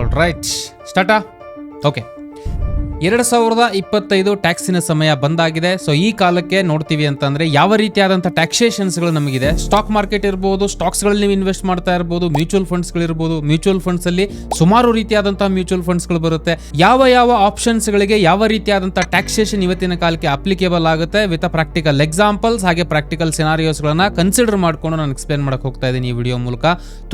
All right ಸ್ಟಾರ್ಟಾ okay ಎರಡು ಸಾವಿರದ ಇಪ್ಪತ್ತೈದು ಟ್ಯಾಕ್ಸಿನ ಸಮಯ ಬಂದಾಗಿದೆ. ಸೊ ಈ ಕಾಲಕ್ಕೆ ನೋಡ್ತೀವಿ ಅಂತಂದ್ರೆ ಯಾವ ರೀತಿಯಾದಂತಹ ಟ್ಯಾಕ್ಸೇಷನ್ಸ್ಗಳು ನಮಗಿದೆ. ಸ್ಟಾಕ್ ಮಾರ್ಕೆಟ್ ಇರ್ಬೋದು ಸ್ಟಾಕ್ಸ್ಗಳಲ್ಲಿ ನೀವು ಇನ್ವೆಸ್ಟ್ ಮಾಡ್ತಾ ಇರ್ಬೋದು ಮ್ಯೂಚುವಲ್ ಇರಬಹುದು ಮ್ಯೂಚುವಲ್ ಫಂಡ್ಸ್ ಅಲ್ಲಿ ಸುಮಾರು ರೀತಿಯಾದಂತಹ ಮ್ಯೂಚುವಲ್ ಫಂಡ್ಸ್ಗಳು ಬರುತ್ತೆ. ಯಾವ ಯಾವ ಆಪ್ಷನ್ಸ್ ಗಳಿಗೆ ಯಾವ ರೀತಿಯಾದಂತಹ ಟ್ಯಾಕ್ಸೇಷನ್ ಇವತ್ತಿನ ಕಾಲಕ್ಕೆ ಅಪ್ಲಿಕೇಬಲ್ ಆಗುತ್ತೆ? ವಿತ್ ಪ್ರಾಕ್ಟಿಕಲ್ ಎಕ್ಸಾಂಪಲ್ಸ್ ಹಾಗೆ ಪ್ರಾಕ್ಟಿಕಲ್ ಸಿನಾರಿಯೋಸ್ಗಳನ್ನ ಕನ್ಸಿಡರ್ ಮಾಡ್ಕೊಂಡು ನಾನು ಎಕ್ಸ್ಪ್ಲೇನ್ ಮಾಡಕ್ ಹೋಗ್ತಾ ಇದ್ದೀನಿ ಈ ವಿಡಿಯೋ ಮೂಲಕ.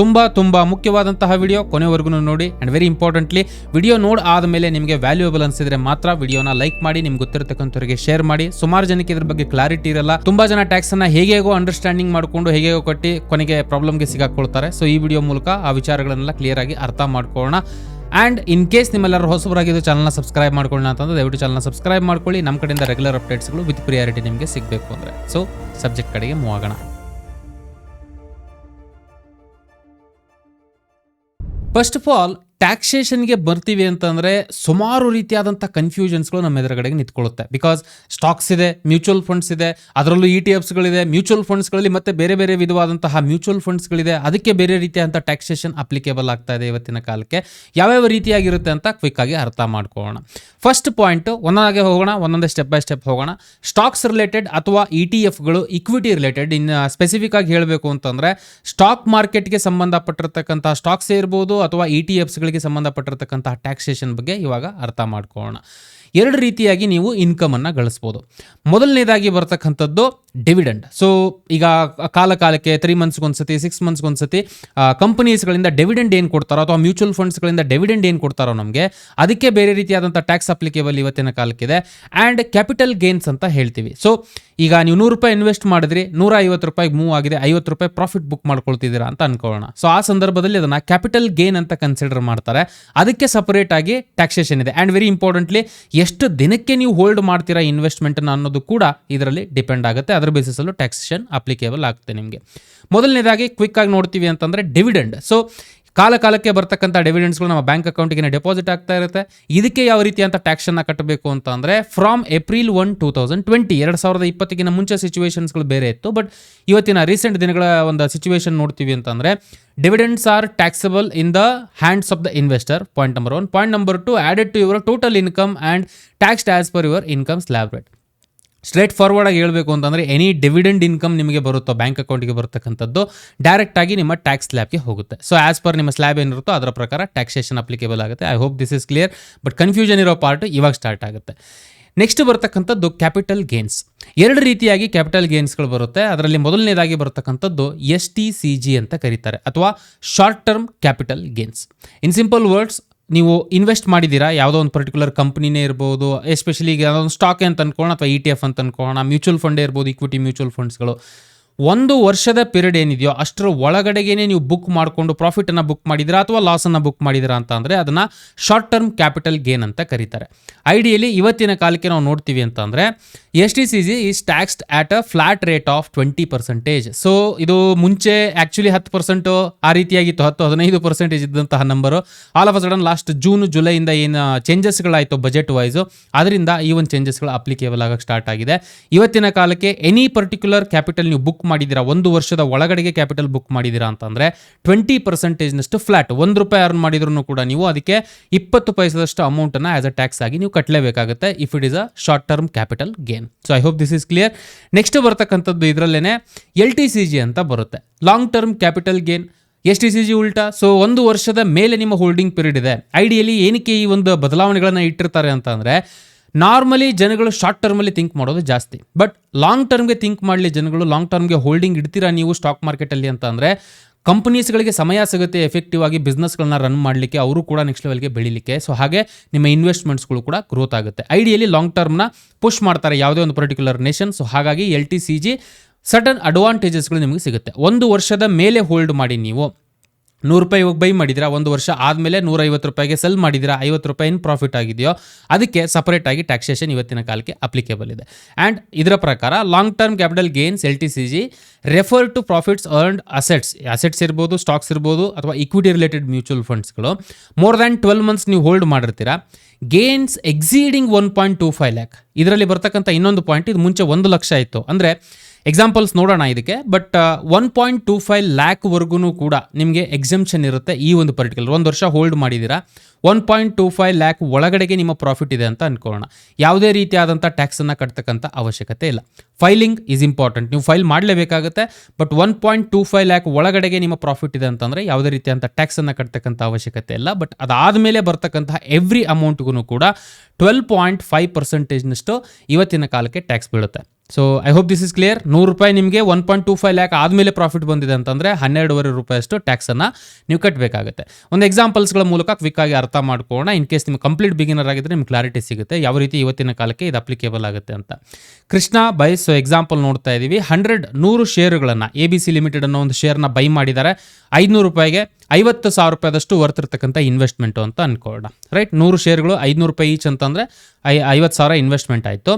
ತುಂಬಾ ತುಂಬಾ ಮುಖ್ಯವಾದಂತಹ ವಿಡಿಯೋ ಕೊನೆವರೆಗೂ ನೋಡಿ. ಅಂಡ್ ವೆರಿ ಇಂಪಾರ್ಟೆಂಟ್ಲಿ ವಿಡಿಯೋ ನೋಡ್ ಆದಮೇಲೆ ನಿಮಗೆ ವ್ಯಾಲ್ಯೂಬಲ್ ಅನ್ಸಿದ್ರೆ ಮಾತ್ರ ವಿಡಿಯೋನ ಲೈಕ್ ಮಾಡಿ, ನಿಮ್ಗೆ ಗೊತ್ತಿರತಕ್ಕಂಥವ್ರಿಗೆ ಶೇರ್ ಮಾಡಿ. ಸುಮಾರು ಜನಕ್ಕೆ ಇದ್ರ ಬಗ್ಗೆ ಕ್ಲಾರಿಟಿ ಇರಲ್ಲ. ತುಂಬಾ ಜನ ಟ್ಯಾಕ್ಸ್ ಅನ್ನ ಹೇಗೆ ಅಂಡರ್ಸ್ಟ್ಯಾಂಡಿಂಗ್ ಮಾಡ್ಕೊಂಡು ಹೇಗೆಗೋ ಕಟ್ಟಿ ಕೊನೆಗೆ ಪ್ರಾಬ್ಲಮ್ಗೆ ಸಿಗಾಕೊಳ್ತಾರೆ. ಸೊ ಈ ವಿಡಿಯೋ ಮೂಲಕ ಆ ವಿಚಾರಗಳನ್ನೆಲ್ಲ ಕ್ಲಿಯರ್ ಆಗಿ ಅರ್ಥ ಮಾಡ್ಕೊಳ್ಳೋಣ. ಆ್ಯಂಡ್ ಇನ್ ಕೇಸ್ ನಿಮ್ಮೆಲ್ಲರೂ ಹೊಸಬರಾಗಿದ್ದು ಚಾನಲ್ನ ಸಬ್ಸ್ಕ್ರೈಬ್ ಮಾಡ್ಕೊಳ್ಳೋಣ ಅಂತಂದ್ರೆ ದಯವಿಟ್ಟು ಚಾನಲ್ನ ಸಬ್ಸ್ಕ್ರೈಬ್ ಮಾಡ್ಕೊಳ್ಳಿ. ನಮ್ಮ ಕಡೆಯಿಂದ ರೆಗ್ಯುಲರ್ ಅಪ್ಡೇಟ್ಸ್ಗಳು ವಿತ್ ಪ್ರಿಯಾರಿಟಿ ನಿಮಗೆ ಸಿಗಬೇಕು ಅಂದರೆ. ಸೊ ಸಬ್ಜೆಕ್ಟ್ ಕಡೆಗೆ ಮೂವ್ ಫಸ್ಟ್ ಆಫ್ ಆಲ್ ಟ್ಯಾಕ್ಸೇಷನ್ಗೆ ಬರ್ತೀವಿ ಅಂತಂದರೆ ಸುಮಾರು ರೀತಿಯಾದಂಥ ಕನ್ಫ್ಯೂಷನ್ಸ್ಗಳು ನಮ್ಮ ಎದುರುಗಡೆಗೆ ನಿಂತ್ಕೊಳ್ಳುತ್ತೆ. ಬಿಕಾಸ್ ಸ್ಟಾಕ್ಸ್ ಇದೆ ಮ್ಯೂಚುವಲ್ ಫಂಡ್ಸ್ ಇದೆ, ಅದರಲ್ಲೂ ಇ ಟಿ ಎಫ್ಸ್ಗಳಿದೆ ಮ್ಯೂಚುವಲ್ ಫಂಡ್ಸ್ಗಳಲ್ಲಿ ಮತ್ತೆ ಬೇರೆ ಬೇರೆ ವಿಧವಾದಂತಹ ಮ್ಯೂಚುವಲ್ ಫಂಡ್ಸ್ಗಳಿದೆ ಅದಕ್ಕೆ ಬೇರೆ ರೀತಿಯಾದಂಥ ಟ್ಯಾಕ್ಸೇಷನ್ ಅಪ್ಲಿಕೇಬಲ್ ಆಗ್ತಾ ಇದೆ ಇವತ್ತಿನ ಕಾಲಕ್ಕೆ. ಯಾವ್ಯಾವ ರೀತಿಯಾಗಿರುತ್ತೆ ಅಂತ ಕ್ವಿಕ್ ಆಗಿ ಅರ್ಥ ಮಾಡ್ಕೊಳ್ಳೋಣ. ಫಸ್ಟ್ ಪಾಯಿಂಟ್ ಒಂದೊಂದಾಗೆ ಹೋಗೋಣ, ಒಂದೊಂದೇ ಸ್ಟೆಪ್ ಬೈ ಸ್ಟೆಪ್ ಹೋಗೋಣ. ಸ್ಟಾಕ್ಸ್ ರಿಲೇಟೆಡ್ ಅಥವಾ ಇ ಟಿ ಎಫ್ಗಳು ಇಕ್ವಿಟಿ ರಿಲೇಟೆಡ್ ಇನ್ನು ಸ್ಪೆಸಿಫಿಕ್ ಆಗಿ ಹೇಳಬೇಕು ಅಂತಂದರೆ ಸ್ಟಾಕ್ ಮಾರ್ಕೆಟ್ಗೆ ಸಂಬಂಧಪಟ್ಟಿರತಕ್ಕಂಥ ಸ್ಟಾಕ್ಸ್ ಇರ್ಬೋದು ಅಥವಾ ಇ ಟಿ ಎಫ್ಸ್ಗಳಿಗೆ ಸಂಬಂಧಪಟ್ಟಿರತಕ್ಕಂತಹ ಟ್ಯಾಕ್ಸೇಷನ್ ಬಗ್ಗೆ ಇವಾಗ ಅರ್ಥ ಮಾಡ್ಕೊಳ್ಳೋಣ. ಎರಡು ರೀತಿಯಾಗಿ ನೀವು ಇನ್ಕಮನ್ನು ಗಳಿಸ್ಬೋದು. ಮೊದಲನೇದಾಗಿ ಬರ್ತಕ್ಕಂಥದ್ದು ಡಿವಿಡೆಂಡ್ ಸೊ ಈಗ ಕಾಲ ಕಾಲಕ್ಕೆ ತ್ರೀ ಮಂತ್ಸ್ಗೊಂದ್ಸತಿ ಸಿಕ್ಸ್ ಮಂತ್ಸ್ಗೊಂದ್ಸತಿ ಕಂಪನೀಸ್ಗಳಿಂದ ಡಿವಿಡೆಂಡ್ ಏನು ಕೊಡ್ತಾರೋ ಅಥವಾ ಮ್ಯೂಚುವಲ್ ಫಂಡ್ಸ್ಗಳಿಂದ ಡಿವಿಡೆಂಡ್ ಏನು ಕೊಡ್ತಾರೋ ನಮಗೆ, ಅದಕ್ಕೆ ಬೇರೆ ರೀತಿಯಾದಂಥ ಟ್ಯಾಕ್ಸ್ ಅಪ್ಲಿಕೇಬಲ್ ಇವತ್ತಿನ ಕಾಲಕ್ಕಿದೆ. ಆ್ಯಂಡ್ ಕ್ಯಾಪಿಟಲ್ ಗೇನ್ಸ್ ಅಂತ ಹೇಳ್ತೀವಿ. ಸೊ ಈಗ ನೀವು ನೂರು ರೂಪಾಯಿ ಇನ್ವೆಸ್ಟ್ ಮಾಡಿದ್ರಿ ನೂರ ಐವತ್ತು ರೂಪಾಯಿಗೆ ಮೂವ್ ಆಗಿದೆ, ಐವತ್ತು ರೂಪಾಯಿ ಪ್ರಾಫಿಟ್ ಬುಕ್ ಮಾಡ್ಕೊಳ್ತಿದ್ದೀರಾ ಅಂತ ಅನ್ಕೊಳ್ಳೋಣ. ಸೊ ಆ ಸಂದರ್ಭದಲ್ಲಿ ಅದನ್ನು ಕ್ಯಾಪಿಟಲ್ ಗೇನ್ ಅಂತ ಕನ್ಸಿಡರ್ ಮಾಡ್ತಾರೆ. ಅದಕ್ಕೆ ಸಪರೇಟ್ ಆಗಿ ಟ್ಯಾಕ್ಸೇಷನ್ ಇದೆ. ಆ್ಯಂಡ್ ವೆರಿ ಇಂಪಾರ್ಟೆಂಟ್ಲಿ ಎಷ್ಟು ದಿನಕ್ಕೆ ನೀವು ಹೋಲ್ಡ್ ಮಾಡ್ತೀರಾ ಇನ್ವೆಸ್ಟ್ಮೆಂಟನ್ನು ಅನ್ನೋದು ಕೂಡ ಇದರಲ್ಲಿ ಡಿಪೆಂಡ್ ಆಗುತ್ತೆ. ಅದರ ಬೇಸಿಸಲ್ಲೂ ಟ್ಯಾಕ್ಸೇಷನ್ ಅಪ್ಲಿಕೇಬಲ್ ಆಗುತ್ತೆ ನಿಮಗೆ. ಮೊದಲನೇದಾಗಿ ಕ್ವಿಕ್ ಆಗಿ ನೋಡ್ತೀವಿ ಅಂತಂದರೆ ಡಿವಿಡೆಂಡ್ ಸೊ ಕಾಲ ಕಾಲಕ್ಕೆ ಬರ್ತಕ್ಕಂಥ ಡಿವಿಡೆಂಡ್ಸ್ಗಳು ನಮ್ಮ ಬ್ಯಾಂಕ್ ಅಕೌಂಟಿಗೆ ಡೆಪಾಸಿಟ್ ಆಗ್ತಾ ಇರುತ್ತೆ. ಇದಕ್ಕೆ ಯಾವ ರೀತಿಯಂತ ಟ್ಯಾಕ್ಸನ್ನು ಕಟ್ಟಬೇಕು ಅಂತ ಅಂದರೆ from April one two thousand twenty ಎರಡು ಸಾವಿರದ ಇಪ್ಪತ್ತಿಗಿನ ಮುಂಚೆ ಸಿಚುವೇಶನ್ಸ್ಗಳು ಬೇರೆ ಇತ್ತು. ಬಟ್ ಇವತ್ತಿನ ರೀಸೆಂಟ್ ದಿನಗಳ ಒಂದು ಸಿಚುವೇಶನ್ ನೋಡ್ತೀವಿ ಅಂತಂದರೆ dividends are taxable in the hands of the investor point number one point number two added to your total income and taxed as per your income slab rate straightforward ಆಗಿ ಹೇಳಬೇಕು ಅಂತಂದರೆ any dividend income ನಿಮಗೆ ಬರುತ್ತೋ bank ಅಕೌಂಟ್ಗೆ ಬರತಕ್ಕಂಥದ್ದು direct ಆಗಿ ನಿಮ್ಮ tax ಸ್ಲ್ಯಾಬ್ಗೆ ಹೋಗುತ್ತೆ. ಸೊ ಆಸ್ ಪರ್ ನಿಮ್ಮ ಸ್ಲ್ಯಾಬ್ ಏನಿರುತ್ತೋ ಅದರ ಪ್ರಕಾರ ಟ್ಯಾಕ್ಸೇಷನ್ ಅಪ್ಲಿಕೇಬಲ್ ಆಗುತ್ತೆ. I hope this is clear but confusion ಇರೋ ಪಾರ್ಟ್ ಇವಾಗ ಸ್ಟಾರ್ಟ್ ಆಗುತ್ತೆ. ನೆಕ್ಸ್ಟ್ ಬರ್ತಕ್ಕಂಥದ್ದು ಕ್ಯಾಪಿಟಲ್ ಗೇನ್ಸ್ ಎರಡು ರೀತಿಯಾಗಿ ಕ್ಯಾಪಿಟಲ್ ಗೇನ್ಸ್ಗಳು ಬರುತ್ತೆ. ಅದರಲ್ಲಿ ಮೊದಲನೇದಾಗಿ ಬರ್ತಕ್ಕಂಥದ್ದು ಎಸ್ ಟಿ ಸಿ ಜಿ ಅಂತ ಕರೀತಾರೆ, ಅಥವಾ short term capital gains in simple words ನೀವು ಇನ್ವೆಸ್ಟ್ ಮಾಡಿದ್ದೀರಾ? ಯಾವುದೋ ಒಂದು ಪರ್ಟಿಕ್ಯುಲರ್ ಕಂಪ್ನಿನೇ ಇರ್ಬೋದು ಎಸ್ಪೆಷಲಿ ಈಗ ಯಾವುದೋ ಒಂದು ಸ್ಟಾಕ್ ಅಂತ ಅನ್ಕೊಳ್ಳೋಣ ಅಥವಾ ಇ ಟಿ ಎಫ್ ಅಂತ ಅನ್ಕೊಳ್ಳೋಣ ಮ್ಯೂಚುವಲ್ ಫಂಡೇ ಇರ್ಬೋದು ಇಕ್ವಿಟಿ ಮ್ಯೂಚುವಲ್ ಫಂಡ್ಸ್ಗಳು ಒಂದು ವರ್ಷದ ಪೀರಿಯಡ್ ಏನಿದೆಯೋ, ಅಷ್ಟರ ಒಳಗಡೆಗೇನೆ ನೀವು ಬುಕ್ ಮಾಡಿಕೊಂಡು ಪ್ರಾಫಿಟನ್ನು ಬುಕ್ ಮಾಡಿದಿರಾ ಅಥವಾ ಲಾಸನ್ನು ಬುಕ್ ಮಾಡಿದಿರಾ ಅಂತ ಅಂದರೆ ಅದನ್ನು ಶಾರ್ಟ್ ಟರ್ಮ್ ಕ್ಯಾಪಿಟಲ್ ಗೇನ್ ಅಂತ ಕರೀತಾರೆ. ಐಡಿಯಲಿ ಇವತ್ತಿನ ಕಾಲಕ್ಕೆ ನಾವು ನೋಡ್ತೀವಿ ಅಂತ ಅಂದರೆ S T C is taxed at a flat rate of twenty percentage so ಇದು ಮುಂಚೆ ಆಕ್ಚುಲಿ ಹತ್ತು ಪರ್ಸೆಂಟ್ ಆ ರೀತಿಯಾಗಿತ್ತು. ಹತ್ತು, ಹದಿನೈದು ಪರ್ಸೆಂಟೇಜ್ ಇದ್ದಂತಹ number all of a sudden last June ಜುಲೈಯಿಂದ ಏನು ಚೇಂಜಸ್ಗಳಾಯಿತು ಬಜೆಟ್ ವೈಸು ಅದರಿಂದ ಈ ಒಂದು ಚೇಂಜಸ್ಗಳು ಅಪ್ಲಿಕೇಬಲ್ ಆಗಕ್ಕೆ ಸ್ಟಾರ್ಟ್ ಆಗಿದೆ. ಇವತ್ತಿನ ಕಾಲಕ್ಕೆ ಎನಿ ಪರ್ಟಿಕ್ಯುಲರ್ ಕ್ಯಾಪಿಟಲ್ ನೀವು ಬುಕ್ ಮಾಡಿದ್ದೀರಾ, ಒಂದು ವರ್ಷದ ಒಳಗಡೆಗೆ ಕ್ಯಾಪಿಟಲ್ ಬುಕ್ ಮಾಡಿದ್ದೀರಾ ಅಂತಂದರೆ ಟ್ವೆಂಟಿ ಪರ್ಸೆಂಟೇಜ್ನಷ್ಟು ಫ್ಲಾಟ್ ಒಂದು ರೂಪಾಯಿ ಅರ್ನ್ ಮಾಡಿದ್ರು ಕೂಡ ನೀವು ಅದಕ್ಕೆ ಇಪ್ಪತ್ತು ಪೈಸದಷ್ಟು ಅಮೌಂಟನ್ನು ಆಸ್ ಅ ಟ್ಯಾಕ್ಸ್ ಆಗಿ ನೀವು ಕಟ್ಟಲೇಬೇಕಾಗುತ್ತೆ if it is a short term capital gain so I hope this is clear next ಬರ್ತಕ್ಕಂಥದ್ದು ಇದರಲ್ಲೇ ಎಲ್ ಟಿ ಸಿ ಜಿ ಅಂತ ಬರುತ್ತೆ. Long term capital gain S T C G ಉಲ್ಟಾ. ಸೊ ಒಂದು ವರ್ಷದ ಮೇಲೆ ನಿಮ್ಮ ಹೋಲ್ಡಿಂಗ್ ಪೀರಿಯಡ್ ಇದೆ. ಐಡಿಯಲಿ ಏನಕ್ಕೆ ಈ ಒಂದು ಬದಲಾವಣೆಗಳನ್ನು ಇಟ್ಟಿರ್ತಾರೆ ಅಂತ ಅಂದರೆ ನಾರ್ಮಲಿ ಜನಗಳು ಶಾರ್ಟ್ ಟರ್ಮಲ್ಲಿ ಥಿಂಕ್ ಮಾಡೋದು ಜಾಸ್ತಿ. ಬಟ್ ಲಾಂಗ್ ಟರ್ಮ್ಗೆ ಥಿಂಕ್ ಮಾಡಲಿ ಜನಗಳು ಲಾಂಗ್ ಟರ್ಮ್ಗೆ ಹೋಲ್ಡಿಂಗ್ ಇಡ್ತೀರಾ ನೀವು ಸ್ಟಾಕ್ ಮಾರ್ಕೆಟಲ್ಲಿ ಅಂತ ಅಂದರೆ ಕಂಪನೀಸ್ಗಳಿಗೆ ಸಮಯ ಸಿಗುತ್ತೆ ಎಫೆಕ್ಟಿವ್ ಆಗಿ ಬಿಸ್ನೆಸ್ಗಳನ್ನ ರನ್ ಮಾಡಲಿಕ್ಕೆ, ಅವರು ಕೂಡ ನೆಕ್ಸ್ಟ್ ಲೆವೆಲ್ಗೆ ಬೆಳಿಲಿಕ್ಕೆ. ಸೊ ಹಾಗೆ ನಿಮ್ಮ ಇನ್ವೆಸ್ಟ್ಮೆಂಟ್ಸ್ಗಳು ಕೂಡ ಗ್ರೋತ್ ಆಗುತ್ತೆ. ಐಡಿಯಲಿ ಲಾಂಗ್ ಟರ್ಮ್ನ ಪುಷ್ ಮಾಡ್ತಾರೆ ಯಾವುದೇ ಒಂದು ಪರ್ಟಿಕ್ಯುಲರ್ ನೇಷನ್ ಸೊ ಹಾಗಾಗಿ L T C G sudden ಅಡ್ವಾಂಟೇಜಸ್ಗಳು ನಿಮಗೆ ಸಿಗುತ್ತೆ. ಒಂದು ವರ್ಷದ ಮೇಲೆ ಹೋಲ್ಡ್ ಮಾಡಿ ನೀವು. ನೂರು ರೂಪಾಯಿ ಇವಾಗ ಬೈ ಮಾಡಿದಿರಾ ಒಂದು ವರ್ಷ ಆದಮೇಲೆ ನೂರೈವತ್ತು ರೂಪಾಯಿಗೆ ಸೆಲ್ ಮಾಡಿದಿರಾ ಐವತ್ತು ರೂಪಾಯಿ ಏನು ಪ್ರಾಫಿಟ್ ಆಗಿದೆಯೋ? ಅದಕ್ಕೆ ಸಪರೇಟ್ ಆಗಿ ಟ್ಯಾಕ್ಸೇಷನ್ ಇವತ್ತಿನ ಕಾಲಕ್ಕೆ ಅಪ್ಲಿಕೇಬಲ್ ಇದೆ. ಆ್ಯಂಡ್ ಇದರ ಪ್ರಕಾರ long term capital gains L T C G refer to profits earned assets assets ಇರ್ಬೋದು ಸ್ಟಾಕ್ಸ್ ಇರ್ಬೋದು, ಅಥವಾ ಇಕ್ವಿಟಿ ರಿಲೇಟೆಡ್ ಮ್ಯೂಚುವಲ್ ಫಂಡ್ಸ್ಗಳು ಮೋರ್ ದ್ಯಾನ್ ಟ್ವೆಲ್ ಮಂತ್ಸ್ ನೀವು hold ಮಾಡಿರ್ತೀರಾ? Gains exceeding one point two five lakh ಇದರಲ್ಲಿ ಬರ್ತಕ್ಕಂಥ ಇನ್ನೊಂದು ಪಾಯಿಂಟ್ ಇದು ಮುಂಚೆ ಒಂದು ಲಕ್ಷ ಇತ್ತು. ಅಂದರೆ ಎಕ್ಸಾಂಪಲ್ಸ್ ನೋಡೋಣ ಇದಕ್ಕೆ. But one point two five ಲ್ಯಾಕ್ವರೆಗೂ ಕೂಡ ನಿಮಗೆ ಎಕ್ಸಮ್ಷನ್ ಇರುತ್ತೆ ಈ ಒಂದು ಪರ್ಟಿಕ್ಯುಲರ್ ಒಂದು ವರ್ಷ ಹೋಲ್ಡ್ ಮಾಡಿದ್ದೀರಾ one point two five lakh ಒಳಗಡೆಗೆ ನಿಮ್ಮ ಪ್ರಾಫಿಟ್ ಇದೆ ಅಂತ ಅನ್ಕೊಳ್ಳೋಣ. ಯಾವುದೇ ರೀತಿಯಾದಂಥ ಟ್ಯಾಕ್ಸನ್ನು ಕಟ್ತಕ್ಕಂಥ ಅವಶ್ಯಕತೆ ಇಲ್ಲ. ಫೈಲಿಂಗ್ ಈಸ್ ಇಂಪಾರ್ಟೆಂಟ್ ನೀವು file ಮಾಡಲೇಬೇಕಾಗುತ್ತೆ but one point two five lakh ಒಳಗಡೆಗೆ ನಿಮ್ಮ ಪ್ರಾಫಿಟ್ ಇದೆ ಅಂತಂದರೆ ಯಾವುದೇ ರೀತಿಯಾದಂಥ ಟ್ಯಾಕ್ಸನ್ನು ಕಟ್ತಕ್ಕಂಥ ಅವಶ್ಯಕತೆ ಇಲ್ಲ. ಬಟ್ ಅದಾದಮೇಲೆ ಬರ್ತಕ್ಕಂತಹ ಎವ್ರಿ ಅಮೌಂಟ್ಗೂ ಕೂಡ ಟ್ವೆಲ್ ಪಾಯಿಂಟ್ ಫೈವ್ ಪರ್ಸೆಂಟೇಜ್ನಷ್ಟು ಇವತ್ತಿನ ಕಾಲಕ್ಕೆ ಟ್ಯಾಕ್ಸ್ ಬೀಳುತ್ತೆ. So I hope this is clear ನೂರು ರೂಪಾಯಿ ನಿಮಗೆ one point two five lakh ಆದಮೇಲೆ ಪ್ರಾಫಿಟ್ ಬಂದಿದೆ ಅಂತಂದರೆ ಹನ್ನೆರಡುವರೆ ರೂಪಾಯಿಯಷ್ಟು ಟ್ಯಾಕ್ಸನ್ನು ನೀವು ಕಟ್ಟಬೇಕಾಗುತ್ತೆ ಒಂದು ಎಕ್ಸಾಂಪಲ್ಸ್ಗಳ ಮೂಲಕ ಕ್ವಿಕ್ ಆಗಿ ಅರ್ಥ ಮಾಡ್ಕೋಣ ಇನ್ ಕೇಸ್ ನಿಮ್ಗೆ ಕಂಪ್ಲೀಟ್ ಬಿಗಿನರ್ ಆಗಿದ್ರೆ ನಿಮ್ಗೆ ಕ್ಲಾರಿಟಿ ಸಿಗುತ್ತೆ. ಯಾವ ರೀತಿ ಇವತ್ತಿನ ಕಾಲಕ್ಕೆ ಇದು ಅಪ್ಲಿಕೇಬಲ್ ಆಗುತ್ತೆ ಅಂತ. ಕೃಷ್ಣ, ಬೈ ಸೊ ಎಕ್ಸಾಂಪಲ್ ನೋಡ್ತಾ ಇದ್ದೀವಿ ಹಂಡ್ರೆಡ್ ನೂರು ಶೇರುಗಳನ್ನು ಎ ಬಿ ಸಿ ಲಿಮಿಟೆಡ್ ಅನ್ನೋ ಒಂದು ಶೇರ್ನ ಬೈ ಮಾಡಿದ್ದಾರೆ ಐದುನೂರು ರೂಪಾಯಿಗೆ ಐವತ್ತು ಸಾವಿರ ರೂಪಾಯಿದಷ್ಟು ವರ್ತ್ ಇರ್ತಕ್ಕಂಥ ಇನ್ವೆಸ್ಟ್ಮೆಂಟು ಅಂತ ಅನ್ಕೊಳ್ಳೋಣ. ರೈಟ್ ನೂರು ಶೇರ್ಗಳು ಐದುನೂರು ರೂಪಾಯಿ ಈಚ್ ಅಂತಂದರೆ ಐ, ಐವತ್ತು ಸಾವಿರ ಇನ್ವೆಸ್ಟ್ಮೆಂಟ್ ಆಯಿತು.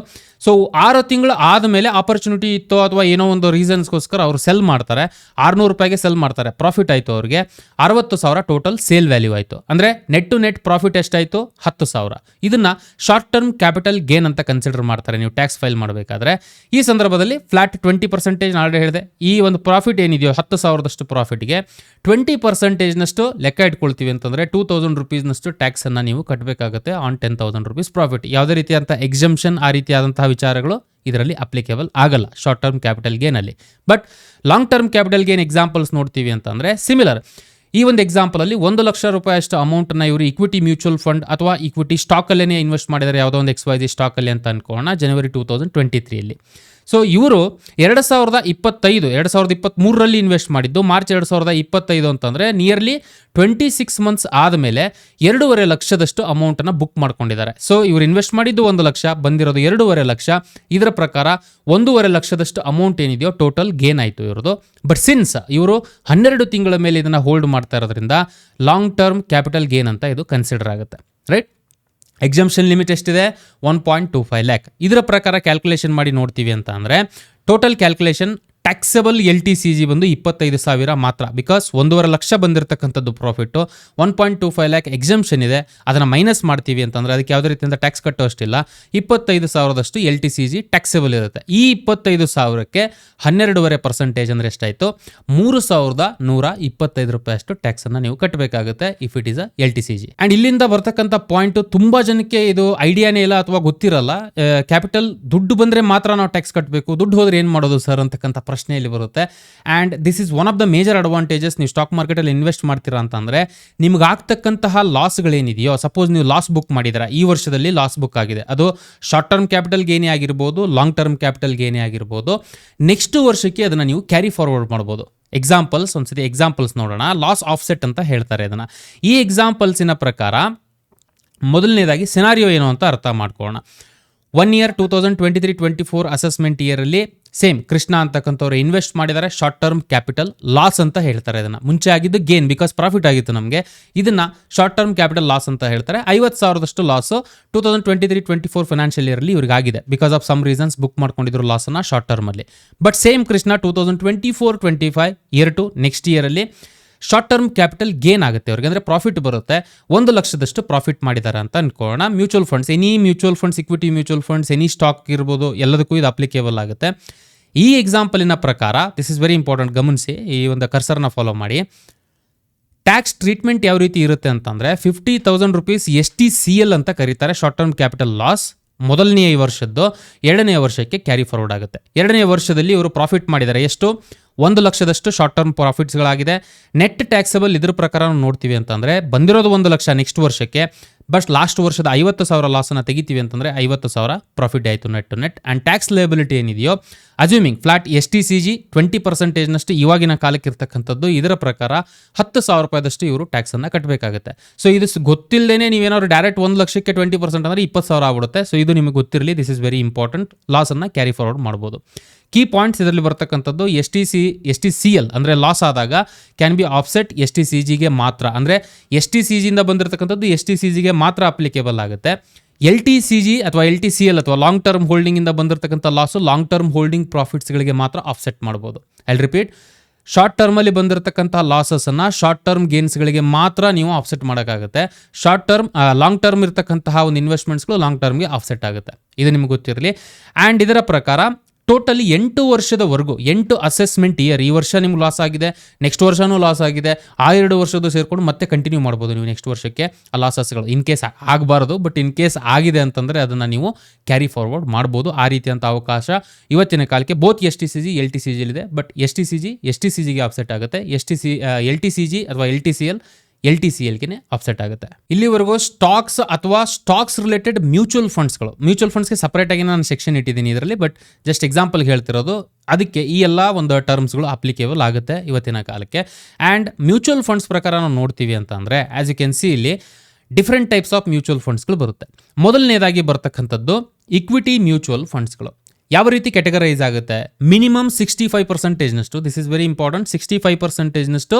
ಸೊ ಆರು ತಿಂಗಳು ಆದಮೇಲೆ ಆಪರ್ಚುನಿಟಿ ಇತ್ತು ಅಥವಾ ಏನೋ ಒಂದು ರೀಸನ್ಸ್ಗೋಸ್ಕರ ಅವರು ಸೆಲ್ ಮಾಡ್ತಾರೆ. ಆರುನೂರು ರೂಪಾಯಿಗೆ ಸೆಲ್ ಮಾಡ್ತಾರೆ. ಪ್ರಾಫಿಟ್ ಆಯಿತು ಅವ್ರಿಗೆ. ಅರವತ್ತು ಸಾವಿರ ಟೋಟಲ್ ಸೇಲ್ ವ್ಯಾಲ್ಯೂ ಆಯಿತು. ಅಂದರೆ ನೆಟ್ ಟು ನೆಟ್ ಪ್ರಾಫಿಟ್ ಎಷ್ಟಾಯಿತು? ಹತ್ತು ಸಾವಿರ. ಇದನ್ನು ಶಾರ್ಟ್ ಟರ್ಮ್ ಕ್ಯಾಪಿಟಲ್ ಗೇನ್ ಅಂತ ಕನ್ಸಿಡರ್ ಮಾಡ್ತಾರೆ ನೀವು ಟ್ಯಾಕ್ಸ್ ಫೈಲ್ ಮಾಡಬೇಕಾದ್ರೆ. ಈ ಸಂದರ್ಭದಲ್ಲಿ ಫ್ಲಾಟ್ ಟ್ವೆಂಟಿ ಪರ್ಸೆಂಟೇಜ್ ಆಲ್ರೆಡಿ ಹೇಳಿದೆ. ಈ ಒಂದು ಪ್ರಾಫಿಟ್ ಏನಿದೆಯೋ ಹತ್ತು ಸಾವಿರದಷ್ಟು ಪ್ರಾಫಿಟ್ಗೆ ಟ್ವೆಂಟಿ ಪರ್ಸೆಂಟೇಜ್ನಷ್ಟು ಲೆಕ್ಕ ಇಟ್ಕೊಳ್ತೀವಿ ಅಂತಂದರೆ ಟೂ ತೌಸಂಡ್ ರುಪೀಸ್ನಷ್ಟು ಟ್ಯಾಕ್ಸನ್ನು ನೀವು ಕಟ್ಟಬೇಕಾಗುತ್ತೆ on ten thousand rupees profit ಯಾವುದೇ ರೀತಿಯಾದಂಥ ಎಕ್ಸಮ್ಷನ್ ಆ ರೀತಿಯಾದಂತಹ ವಿಚಾರಗಳು ಇದರಲ್ಲಿ ಅಪ್ಲಿಕೇಬಲ್ ಆಗಲ್ಲ short term capital ಗೇನಲ್ಲಿ but long term capital gain examples ನೋಡ್ತೀವಿ ಅಂತಂದರೆ ಸಿಮಿಲರ್ ಈ ಒಂದು ಎಕ್ಸಾಂಪಲಲ್ಲಿ ಒಂದು ಲಕ್ಷ ರೂಪಾಯಿ ಅಷ್ಟು ಅಮೌಂಟನ್ನು ಇವರು ಇಕ್ವಿಟಿ ಮ್ಯೂಚುವಲ್ ಫಂಡ್ ಅಥವಾ ಇಕ್ವಿಟಿ ಸ್ಟಾಕಲ್ಲೇ ಇನ್ವೆಸ್ಟ್ ಮಾಡಿದರೆ, ಯಾವುದೋ ಒಂದು ಎಕ್ಸ್ ವೈ ಜಿ ಸ್ಟಾಕಲ್ಲಿ ಅಂತ ಅನ್ಕೊಳ್ಳೋಣ ಜನವರಿ ಟೂ ತೌಸಂಡ್ ಟ್ವೆಂಟಿ ತ್ರೀಯಲ್ಲಿ ಸೊ ಇವರು ಎರಡು ಸಾವಿರದ ಇಪ್ಪತ್ತೈದು, ಎರಡು ಸಾವಿರದ ಇಪ್ಪತ್ತ್ಮೂರರಲ್ಲಿ ಇನ್ವೆಸ್ಟ್ ಮಾಡಿದ್ದು, ಮಾರ್ಚ್ ಎರಡು ಸಾವಿರದ ಇಪ್ಪತ್ತೈದು ಅಂತಂದರೆ ನಿಯರ್ಲಿ ಟ್ವೆಂಟಿ ಸಿಕ್ಸ್ ಮಂತ್ಸ್ ಆದಮೇಲೆ ಎರಡೂವರೆ ಲಕ್ಷದಷ್ಟು ಅಮೌಂಟನ್ನು ಬುಕ್ ಮಾಡ್ಕೊಂಡಿದ್ದಾರೆ. ಸೊ ಇವರು ಇನ್ವೆಸ್ಟ್ ಮಾಡಿದ್ದು ಒಂದು ಲಕ್ಷ, ಬಂದಿರೋದು ಎರಡೂವರೆ ಲಕ್ಷ. ಇದರ ಪ್ರಕಾರ ಒಂದೂವರೆ ಲಕ್ಷದಷ್ಟು ಅಮೌಂಟ್ ಏನಿದೆಯೋ ಟೋಟಲ್ ಗೇನ್ ಆಯಿತು ಇವ್ರದ್ದು. ಬಟ್ ಸಿನ್ಸ್ ಇವರು ಹನ್ನೆರಡು ತಿಂಗಳ ಮೇಲೆ ಇದನ್ನು ಹೋಲ್ಡ್ ಮಾಡ್ತಾ ಇರೋದ್ರಿಂದ ಲಾಂಗ್ ಟರ್ಮ್ ಕ್ಯಾಪಿಟಲ್ ಗೇನ್ ಅಂತ ಇದು ಕನ್ಸಿಡರ್ ಆಗುತ್ತೆ. ರೈಟ್ ಎಕ್ಸಾಮ್ಷನ್ ಲಿಮಿಟ್ ಎಷ್ಟಿದೆ? One point two five lakh ಇದರ ಪ್ರಕಾರ ಕ್ಯಾಲ್ಕುಲೇಷನ್ ಮಾಡಿ ನೋಡ್ತೀವಿ ಅಂತ ಅಂದರೆ total calculation taxable L T C G ಬಂದು ಇಪ್ಪತ್ತೈದು ಸಾವಿರ ಮಾತ್ರ. ಬಿಕಾಸ್ ಒಂದೂವರೆ ಲಕ್ಷ ಬಂದಿರತಕ್ಕಂಥದ್ದು profit one point two five lakh exemption ಇದೆ. ಅದನ್ನು ಮೈನಸ್ ಮಾಡ್ತೀವಿ ಅಂತಂದರೆ ಅದಕ್ಕೆ ಯಾವುದೇ ರೀತಿಯಿಂದ ಟ್ಯಾಕ್ಸ್ ಕಟ್ಟೋ ಅಷ್ಟಿಲ್ಲ. ಇಪ್ಪತ್ತೈದು ಸಾವಿರದಷ್ಟು L T C G taxable ಇರುತ್ತೆ. ಈ ಇಪ್ಪತ್ತೈದು ಸಾವಿರಕ್ಕೆ ಹನ್ನೆರಡೂವರೆ ಪರ್ಸೆಂಟೇಜ್ ಅಂದರೆ ಎಷ್ಟಾಯಿತು? ಮೂರು ಸಾವಿರದ ನೂರ ಇಪ್ಪತ್ತೈದು ರೂಪಾಯಿ ಅಷ್ಟು ಟ್ಯಾಕ್ಸನ್ನು ನೀವು ಕಟ್ಟಬೇಕಾಗುತ್ತೆ if it is a L T C G and ಇಲ್ಲಿಂದ ಬರ್ತಕ್ಕಂಥ ಪಾಯಿಂಟು ತುಂಬ ಜನಕ್ಕೆ ಇದು ಐಡಿಯಾನೇ ಇಲ್ಲ ಅಥವಾ ಗೊತ್ತಿರಲ್ಲ. ಕ್ಯಾಪಿಟಲ್ ದುಡ್ಡು ಬಂದರೆ ಮಾತ್ರ ನಾವು ಟ್ಯಾಕ್ಸ್ ಕಟ್ಟಬೇಕು ದುಡ್ಡು ಹೋದರೆ ಏನು ಮಾಡೋದು ಸರ್ ಅಂತಕ್ಕಂಥ ಪ್ರಶ್ನೆ ಇಲ್ಲಿ ಬರುತ್ತೆ. And this is one of the major advantages ನೀವು ಸ್ಟಾಕ್ ಮಾರ್ಕೆಟಲ್ಲಿ ಇನ್ವೆಸ್ಟ್ ಮಾಡ್ತೀರಾ ಅಂತಂದರೆ ನಿಮ್ಗೆ ಆಗ್ತಕ್ಕಂತಹ ಲಾಸ್ಗಳೇನಿದೆಯೋ ಸಪೋಸ್ ನೀವು ಲಾಸ್ ಬುಕ್ ಮಾಡಿದ್ದೀರಾ, ಈ ವರ್ಷದಲ್ಲಿ ಲಾಸ್ ಬುಕ್ ಆಗಿದೆ. ಅದು ಶಾರ್ಟ್ ಟರ್ಮ್ ಕ್ಯಾಪಿಟಲ್ ಗೇನೇ ಆಗಿರ್ಬೋದು ಲಾಂಗ್ ಟರ್ಮ್ ಕ್ಯಾಪಿಟಲ್ ಗೇನೇ ಆಗಿರ್ಬೋದು. ನೆಕ್ಸ್ಟ್ ವರ್ಷಕ್ಕೆ ಅದನ್ನು ನೀವು ಕ್ಯಾರಿ ಫಾರ್ವರ್ಡ್ ಮಾಡ್ಬೋದು. ಎಕ್ಸಾಂಪಲ್ಸ್ ಒಂದ್ಸತಿ ಎಕ್ಸಾಂಪಲ್ಸ್ ನೋಡೋಣ. ಲಾಸ್ ಆಫ್ಸೆಟ್ ಅಂತ ಹೇಳ್ತಾರೆ ಅದನ್ನು ಈ ಎಕ್ಸಾಂಪಲ್ಸಿನ ಪ್ರಕಾರ ಮೊದಲನೇದಾಗಿ ಸಿನಾರಿಯೋ ಏನು ಅಂತ ಅರ್ಥ ಮಾಡ್ಕೊಳ್ಳೋಣ. One year two thousand twenty three twenty four assessment ಇಯರಲ್ಲಿ same Krishna ಅಂತಕ್ಕಂಥವ್ರು ಇನ್ವೆಸ್ಟ್ ಮಾಡಿದ್ದಾರೆ ಶಾರ್ಟ್ ಟರ್ಮ್ ಕ್ಯಾಪಿಟಲ್ ಲಾಸ್ ಅಂತ ಹೇಳ್ತಾರೆ ಇದನ್ನು. ಮುಂಚೆ ಆಗಿದ್ದು ಗೇನ್ ಬಿಕಾಸ್ ಪ್ರಾಫಿಟ್ ಆಗಿತ್ತು ನಮಗೆ. ಇದನ್ನು ಶಾರ್ಟ್ ಟರ್ಮ್ ಕ್ಯಾಪಿಟಲ್ ಲಾಸ್ ಅಂತ ಹೇಳ್ತಾರೆ. ಐವತ್ತು ಸಾವಿರದಷ್ಟು loss two thousand twenty three twenty four financial yearly ಇವ್ರಿಗೆ ಆಗಿದೆ because of some reasons book ಮಾಡ್ಕೊಂಡಿದ್ರು ಲಾಸನ್ನು short ಟರ್ಮಲ್ಲಿ but same Krishna two thousand twenty four twenty five year to next ಇಯರಲ್ಲಿ short term capital gain ಆಗುತ್ತೆ ಅವ್ರಿಗೆ. ಅಂದರೆ profit ಬರುತ್ತೆ. ಒಂದು ಲಕ್ಷದಷ್ಟು profit ಮಾಡಿದ್ದಾರೆ ಅಂತ ಅನ್ಕೊಳ್ಳೋಣ. Mutual funds any mutual funds equity mutual funds any stock ಇರ್ಬೋದು, ಎಲ್ಲದಕ್ಕೂ ಇದು ಅಪ್ಲಿಕೇಬಲ್ ಆಗುತ್ತೆ. ಈ ಎಕ್ಸಾಂಪಲಿನ ಪ್ರಕಾರ ದಿಸ್ ಇಸ್ ವೆರಿ ಇಂಪಾರ್ಟೆಂಟ್ ಗಮನಿಸಿ, ಈ ಒಂದು ಕರ್ಸರ್ನ ಫಾಲೋ ಮಾಡಿ. ಟ್ಯಾಕ್ಸ್ ಟ್ರೀಟ್ಮೆಂಟ್ ಯಾವ ರೀತಿ ಇರುತ್ತೆ ಅಂತಂದರೆ fifty thousand rupees S T C L ಅಂತ ಕರೀತಾರೆ ಶಾರ್ಟ್ ಟರ್ಮ್ ಕ್ಯಾಪಿಟಲ್ ಲಾಸ್ ಮೊದಲನೆಯ ವರ್ಷದ್ದು ಎರಡನೇ ವರ್ಷಕ್ಕೆ ಕ್ಯಾರಿ ಫಾರ್ವರ್ಡ್ ಆಗುತ್ತೆ. ಎರಡನೇ ವರ್ಷದಲ್ಲಿ ಇವರು ಪ್ರಾಫಿಟ್ ಮಾಡಿದ್ದಾರೆ ಎಷ್ಟು? ಒಂದು ಲಕ್ಷದಷ್ಟು ಶಾರ್ಟ್ ಟರ್ಮ್ ಪ್ರಾಫಿಟ್ಸ್ಗಳಾಗಿದೆ ನೆಟ್ ಟ್ಯಾಕ್ಸಬಲ್ ಇದ್ರ ಪ್ರಕಾರ ನೋಡ್ತೀವಿ ಅಂತಂದರೆ ಬಂದಿರೋದು ಒಂದು ಲಕ್ಷ ನೆಕ್ಸ್ಟ್ ವರ್ಷಕ್ಕೆ ಬಟ್ ಲಾಸ್ಟ್ ವರ್ಷದ ಐವತ್ತು ಸಾವಿರ ಲಾಸನ್ನು ತೆಗಿತೀವಿ ಅಂತಂದರೆ ಐವತ್ತು ಸಾವಿರ ಪ್ರಾಫಿಟ್ ಆಯಿತು net to net and tax liability ಏನಿದೆಯೋ assuming flat S T C G twenty ಪರ್ಸೆಂಟೇಜ್ನಷ್ಟು ಇವಾಗಿನ ಕಾಲಕ್ಕೆ ಇರ್ತಕ್ಕಂಥದ್ದು ಇದರ ಪ್ರಕಾರ ಹತ್ತು ಸಾವಿರ ರೂಪಾಯಿದಷ್ಟು ಇವರು ಟ್ಯಾಕ್ಸನ್ನು ಕಟ್ಟಬೇಕಾಗುತ್ತೆ ಸೊ ಇದು ಗೊತ್ತಿಲ್ಲದೇ ನೀವೇನಾದ್ರು ಡೈರೆಕ್ಟ್ ಒಂದು ಲಕ್ಷಕ್ಕೆ ಟ್ವೆಂಟಿ ಪರ್ಸೆಂಟ್ ಅಂದರೆ ಇಪ್ಪತ್ತು ಸಾವಿರ ಆಗ್ಬಿಡುತ್ತೆ. ಸೊ ಇದು ನಿಮಗೆ ಗೊತ್ತಿರಲಿ ದಿಸ್ ಇಸ್ ವೆರಿ ಇಂಪಾರ್ಟೆಂಟ್ ಲಾಸನ್ನು ಕ್ಯಾರಿ ಫಾರ್ವರ್ಡ್ ಮಾಡ್ಬೋದು. ಕೀ ಪಾಯಿಂಟ್ಸ್ ಇದರಲ್ಲಿ ಬರ್ತಕ್ಕಂಥದ್ದು S T C S T C L ಅಂದರೆ ಲಾಸ್ ಆದಾಗ can be offset S T C ಜಿಗೆ ಮಾತ್ರ. ಅಂದರೆ ಎಸ್ ಟಿ ಸಿ ಜಿಯಿಂದ ಬಂದಿರತಕ್ಕಂಥದ್ದು ಎಸ್ ಟಿ ಸಿ ಜಿಗೆ ಮಾತ್ರ ಅಪ್ಲಿಕೇಬಲ್ ಆಗುತ್ತೆ. ಎಲ್ ಟಿ ಸಿ ಜಿ ಅಥವಾ ಎಲ್ ಟಿ ಸಿ ಎಲ್ ಅಥವಾ ಲಾಂಗ್ ಟರ್ಮ್ ಹೋಲ್ಡಿಂಗಿಂದ ಬಂದಿರತಕ್ಕಂಥ ಲಾಸು ಲಾಂಗ್ ಟರ್ಮ್ ಹೋಲ್ಡಿಂಗ್ ಪ್ರಾಫಿಟ್ಸ್ಗಳಿಗೆ ಮಾತ್ರ ಆಫ್ಸೆಟ್ ಮಾಡ್ಬೋದು. ಐ ರಿಪೀಟ್ ಶಾರ್ಟ್ ಟರ್ಮಲ್ಲಿ ಬಂದಿರತಕ್ಕಂಥ ಲಾಸಸ್ಸನ್ನು ಶಾರ್ಟ್ ಟರ್ಮ್ ಗೇನ್ಸ್ಗಳಿಗೆ ಮಾತ್ರ ನೀವು ಆಫ್ಸೆಟ್ ಮಾಡೋಕ್ಕಾಗುತ್ತೆ. ಶಾರ್ಟ್ ಟರ್ಮ್ ಲಾಂಗ್ ಟರ್ಮ್ ಇರತಕ್ಕಂತಹ ಒಂದು ಇನ್ವೆಸ್ಟ್ಮೆಂಟ್ಸ್ಗಳು ಲಾಂಗ್ ಟರ್ಮ್ಗೆ ಆಫ್ಸೆಟ್ ಆಗುತ್ತೆ. ಇದು ನಿಮ್ಗೆ ಗೊತ್ತಿರಲಿ. ಆ್ಯಂಡ್ ಇದರ ಪ್ರಕಾರ ಟೋಟಲಿ ಎಂಟು ವರ್ಷದವರೆಗೂ, ಎಂಟು ಅಸೆಸ್ಮೆಂಟ್ ಇಯರ್ ಈ ವರ್ಷ ನಿಮ್ಗೆ ಲಾಸ್ ಆಗಿದೆ ನೆಕ್ಸ್ಟ್ ವರ್ಷನೂ ಲಾಸ್ ಆಗಿದೆ, ಆ ಎರಡು ವರ್ಷದ್ದು ಸೇರಿಕೊಂಡು ಮತ್ತೆ ಕಂಟಿನ್ಯೂ ಮಾಡ್ಬೋದು ನೀವು ನೆಕ್ಸ್ಟ್ ವರ್ಷಕ್ಕೆ ಆ ಲಾಸಸ್ಗಳು ಇನ್ ಕೇಸ್ ಆಗಬಾರ್ದು ಬಟ್ ಇನ್ ಕೇಸ್ ಆಗಿದೆ ಅಂತಂದರೆ ಅದನ್ನು ನೀವು ಕ್ಯಾರಿ ಫಾರ್ವರ್ಡ್ ಮಾಡ್ಬೋದು. ಆ ರೀತಿಯಂಥ ಅವಕಾಶ ಇವತ್ತಿನ ಕಾಲಕ್ಕೆ both S T C G L T C ಜಿಲಿದೆ but S T C G S T C ಜಿಗೆ ಆಫ್ಸೆಟ್ ಆಗುತ್ತೆ. S T C L T C G ಅಥವಾ L T C L L T C ಎಲ್ಗೆ upset ಆಗುತ್ತೆ. ಇಲ್ಲಿವರೆಗೂ stocks ಅಥವಾ stocks related mutual ಫಂಡ್ಸ್ಗಳು mutual ಫಂಡ್ಸ್ಗೆ separate ಆಗಿ ನಾನು ಸೆಕ್ಷನ್ ಇಟ್ಟಿದ್ದೀನಿ ಇದರಲ್ಲಿ ಬಟ್ ಜಸ್ಟ್ ಎಕ್ಸಾಂಪಲ್ ಹೇಳ್ತಿರೋದು, ಅದಕ್ಕೆ ಈ ಎಲ್ಲ ಒಂದು ಟರ್ಮ್ಸ್ಗಳು ಅಪ್ಲಿಕೇಬಲ್ ಆಗುತ್ತೆ ಇವತ್ತಿನ ಕಾಲಕ್ಕೆ. ಆ್ಯಂಡ್ ಮ್ಯೂಚುವಲ್ ಫಂಡ್ಸ್ ಪ್ರಕಾರ ನಾವು ನೋಡ್ತೀವಿ ಅಂತ ಅಂದರೆ ಆ್ಯಸ್ ಯು ಕ್ಯಾನ್ ಸಿ ಇಲ್ಲಿ ಡಿಫ್ರೆಂಟ್ ಟೈಪ್ಸ್ ಆಫ್ ಮ್ಯೂಚುವಲ್ ಫಂಡ್ಸ್ಗಳು ಬರುತ್ತೆ. ಮೊದಲನೇದಾಗಿ ಬರ್ತಕ್ಕಂಥದ್ದು ಇಕ್ವಿಟಿ ಮ್ಯೂಚುವಲ್ ಫಂಡ್ಸ್ಗಳು ಯಾವ ರೀತಿ ಕೆಟಗರೈಸ್ ಆಗುತ್ತೆ? Minimum sixty five ಪರ್ಸೆಂಟೇಜ್ನಷ್ಟು this is very important sixty five ಪರ್ಸೆಂಟೇಜ್ನಷ್ಟು